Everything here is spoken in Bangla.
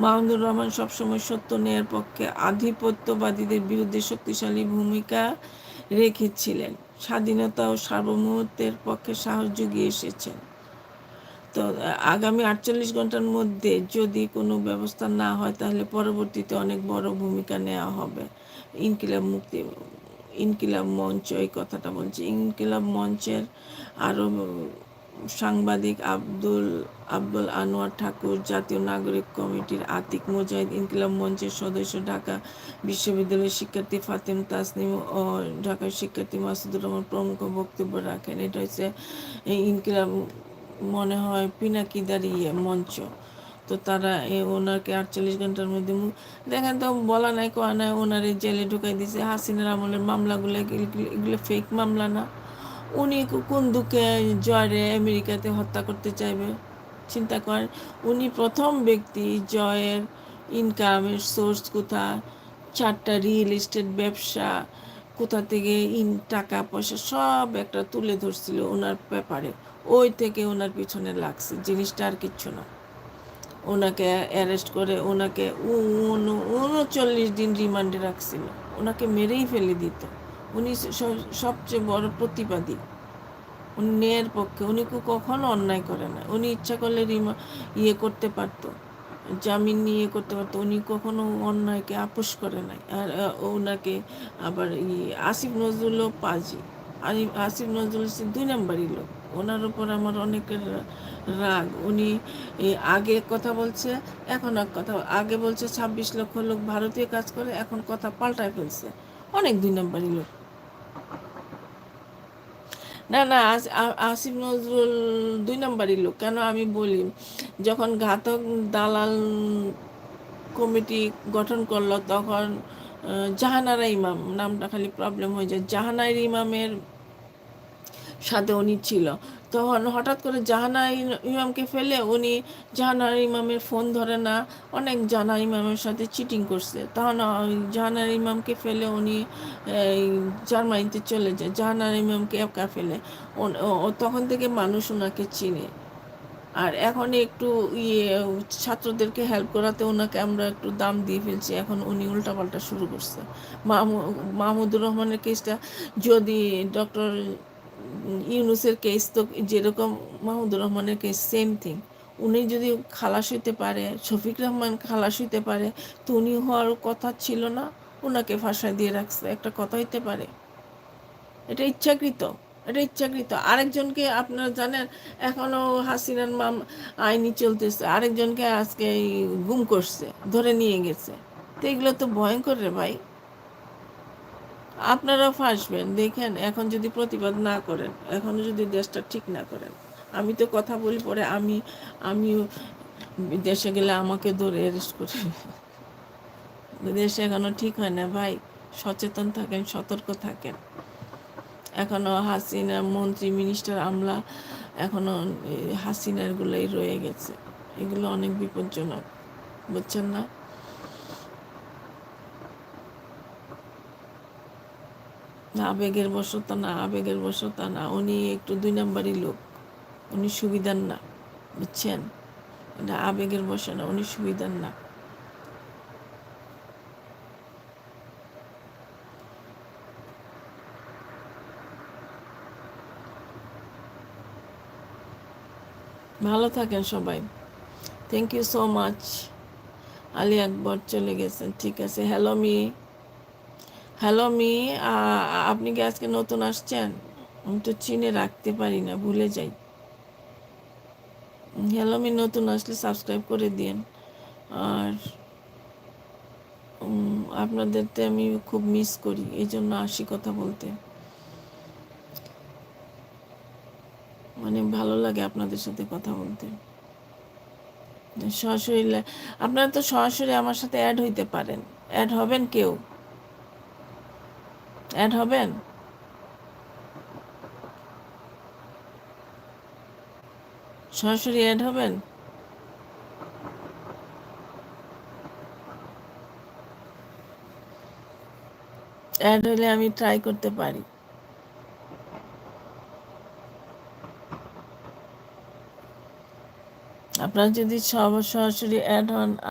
মাহমুদুর রহমান সবসময় সত্য ন্যায়ের পক্ষে আধিপত্যবাদীদের বিরুদ্ধে শক্তিশালী ভূমিকা রেখেছিলেন। স্বাধীনতা ও সার্বভৌমত্বের পক্ষে সাহস জুগিয়ে এসেছেন। তো, আগামী আটচল্লিশ ঘণ্টার মধ্যে যদি কোনো ব্যবস্থা না হয়, তাহলে পরবর্তীতে অনেক বড় ভূমিকা নেওয়া হবে। ইনকিলাব মুক্তি, ইনকিলাব মঞ্চ এই কথাটা বলছি। ইনকিলাব মঞ্চের আরও সাংবাদিক আব্দুল আব্দুল আনোয়ার ঠাকুর জাতীয় নাগরিক কমিটির আতিক মুজাহিদ ইনকিলাব মঞ্চের সদস্য ঢাকা বিশ্ববিদ্যালয়ের শিক্ষার্থী ফাতেম তাসনিম ও ঢাকার শিক্ষার্থী মাসুদুর রহমান প্রমুখ বক্তব্য রাখেন। এটা হচ্ছে ইনকিলাব মনে হয় পিনাকিদার ইয়ে মঞ্চ। তো তারা ওনাকে আটচল্লিশ ঘণ্টার মধ্যে দেখেন তো বলা নাই, কোয়া নাই, ওনারে জেলে ঢুকাই দিছে। হাসিনার আমলের মামলাগুলো এগুলো ফেক মামলা না। উনি কোন দুঃখে জয়রে আমেরিকাতে হত্যা করতে চাইবে? চিন্তা করেন উনি প্রথম ব্যক্তি জয়ের ইনকামের সোর্স কোথা চারটা রিয়েল এস্টেট ব্যবসা কোথা থেকে ইন টাকা, পয়সা সব একটা তুলে ধরছিল ওনার ব্যাপারে। ওই থেকে ওনার পিছনে লাগছে, জিনিসটা আর কিচ্ছু না। ওনাকে অ্যারেস্ট করে ওনাকে উনচল্লিশ দিন রিমান্ডে রাখছিল। ওনাকে মেরেই ফেলে দিত। উনি সবচেয়ে বড় প্রতিবাদী। উনি ন্যায়ের পক্ষে, উনি কখনো অন্যায় করে না। উনি ইচ্ছা করলে রিমা ইয়ে করতে পারতো। জামিন নিয়ে করতে পারতো। উনি কখনো অন্যায়কে আপোষ করে নাই। আর ওনাকে আবার ই, আসিফ নজরুলও পাজি। আসিফ নজরুল দুই নাম্বারই লোক। ওনার উপর আমার অনেকের রাগ। উনি আগে কথা বলছে, এখন এক কথা আগে বলছে ছাব্বিশ লক্ষ লোক ভারতীয় কাজ করে, এখন কথা পাল্টায় ফেলছে। অনেক দুই নাম্বারই লোক। না না আসিফ নজরুল দুই নম্বরই লোক। কেন আমি বলি, যখন ঘাতক দালাল কমিটি গঠন করল, তখন জাহানারা ইমাম, নামটা খালি প্রবলেম হয়ে যায়। জাহানার ইমামের সাথে উনি ছিল। তখন হঠাৎ করে জাহানা ইমামকে ফেলে উনি জাহানার ইমামের ফোন ধরে না, অনেক জাহানা ইমামের সাথে চিটিং করছে। তখন জাহানার ইমামকে ফেলে উনি জার্মানিতে চলে যায়। জাহানার ইমামকে একা ফেলে। ও তখন থেকে মানুষ ওনাকে চিনে। আর এখন একটু ইয়ে ছাত্রদেরকে হেল্প করাতে ওনাকে আমরা একটু দাম দিয়ে ফেলছি। এখন উনি উল্টাপাল্টা শুরু করছে। মাহমুদুর রহমানের কেসটা যদি ডক্টর ইউনুসের কেস তো যেরকম মাহমুদুর রহমানের কেস সেম থিং উনি যদি খালাস হইতে পারে, শফিক রহমান খালাস হইতে পারে, তো উনি হওয়ার কথা ছিল না ওনাকে ফাঁসায় দিয়ে রাখছে। একটা কথা হইতে পারে। এটা ইচ্ছাকৃত এটা ইচ্ছাকৃত। আরেকজনকে আপনারা জানেন এখনও হাসিনার মাম আইনি চলতেছে। আরেকজনকে আজকে গুম করছে, ধরে নিয়ে গেছে। তো এগুলো তো ভয়ঙ্কর রে ভাই। আপনারাও ফাঁসবেন। দেখেন, এখন যদি প্রতিবাদ না করেন এখনও যদি দেশটা ঠিক না করেন। আমি তো কথা বলি পরে আমি, আমিও দেশে গেলে আমাকে ধরে অ্যারেস্ট করে। দেশে এখনও ঠিক হয় না ভাই। সচেতন থাকেন, সতর্ক থাকেন। এখনও হাসিনা মন্ত্রী মিনিস্টার আমলা এখনও হাসিনার গুলোই রয়ে গেছে। এগুলো অনেক বিপজ্জনক, বুঝছেন না, আবেগের বশতা না, আবেগের বশতা না। উনি একটু দুই নাম্বারই লোক। উনি সুবিধার না, বুঝছেন? আবেগের বসে না, উনি সুবিধার না। ভালো থাকেন সবাই। Thank you so much Ali Akbar চলে গেছেন, ঠিক আছে। হ্যালো মি হ্যালো মি আপনি কি আজকে নতুন আসছেন? আমি তো চিনে রাখতে পারি না, ভুলে যাই। হ্যালো মি, নতুন আসলে সাবস্ক্রাইব করে দিন আর আপনাদেরতে আমি খুব মিস করি এই জন্য আসি কথা বলতে। মানে ভালো লাগে আপনাদের সাথে কথা বলতে। সরাসরি আপনারা তো সরাসরি আমার সাথে অ্যাড হইতে পারেন। অ্যাড হবেন কেউ? অ্যাড হবেন? সরাসরি অ্যাড হবেন? অ্যাড হলে আমি ট্রাই করতে পারি। আপনারা যদি সরাসরি অ্যাড হন